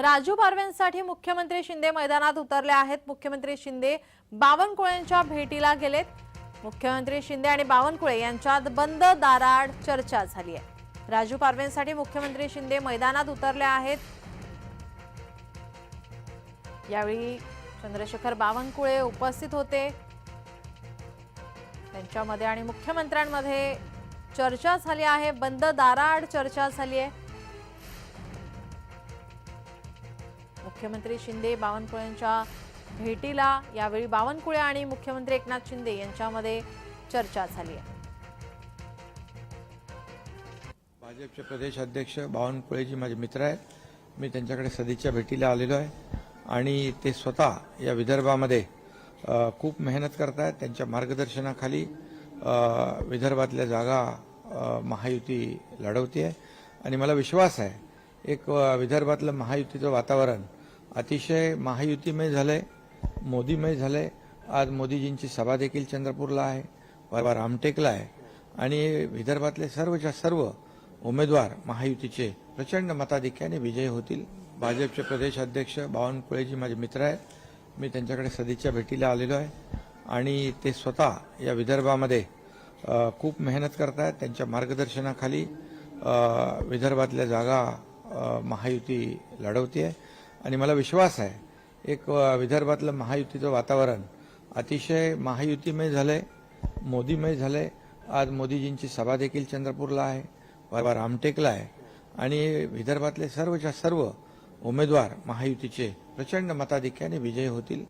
राजू पारवेंसाठी मुख्यमंत्री शिंदे मैदानात उतरले आहेत. मुख्यमंत्री शिंदे बावनकुळेंच्या भेटीला गेलेत. मुख्यमंत्री शिंदे आणि बावनकुळे यांच्यात बंद दाराड चर्चा झाली आहे. राजू पारवेंसाठी मुख्यमंत्री शिंदे मैदानात उतरले आहेत. यावेळी चंद्रशेखर बावनकुळे उपस्थित होते. त्यांच्यामध्ये आणि मुख्यमंत्र्यांमध्ये चर्चा झाली आहे. बंद दाराड चर्चा झाली आहे. मुख्यमंत्री शिंदे बावनकुळेंच्या भेटीला यावेळी बावनकुळे आणि मुख्यमंत्री एकनाथ शिंदे यांच्यामध्ये चर्चा झाली आहे. भाजपचे प्रदेश अध्यक्ष बावनकुळेजी माझे मित्र आहेत मी त्यांच्याकडे सदिच्छा भेटीला आलेलो आहे आणि ते स्वतः या विदर्भामध्ये खूप मेहनत करत आहेत त्यांच्या मार्गदर्शनाखाली विदर्भातल्या जागा महायुती लढवते आहे आणि मला विश्वास आहे एक विदर्भातलं महायुतीचं वातावरण अतिशय महायुतीमय झालं आहे मोदीमय झालंय. आज मोदीजींची सभा देखील चंद्रपूरला आहे परवा रामटेकला आहे. आणि विदर्भातले सर्वच्या सर्व उमेदवार महायुतीचे प्रचंड मताधिक्याने विजयी होतील. भाजपचे प्रदेश अध्यक्ष बावनकुळेजी माझे मित्र आहेत. मी त्यांच्याकडे सदिच्छा भेटीला आलेलो आहे. आणि ते स्वतः या विदर्भामध्ये खूप मेहनत करत आहेत त्यांच्या मार्गदर्शनाखाली. विदर्भातल्या जागा महायुती लढवते आहे आणि मला विश्वास आहे एक विदर्भातलं महायुतीचं वातावरण अतिशय महायुतीमय झालंय मोदीमय झालंय. आज मोदीजींची सभा देखील चंद्रपूरला आहे परवा रामटेकला आहे. आणि विदर्भातले सर्वच्या सर्व उमेदवार महायुतीचे प्रचंड मताधिक्याने विजयी होतील.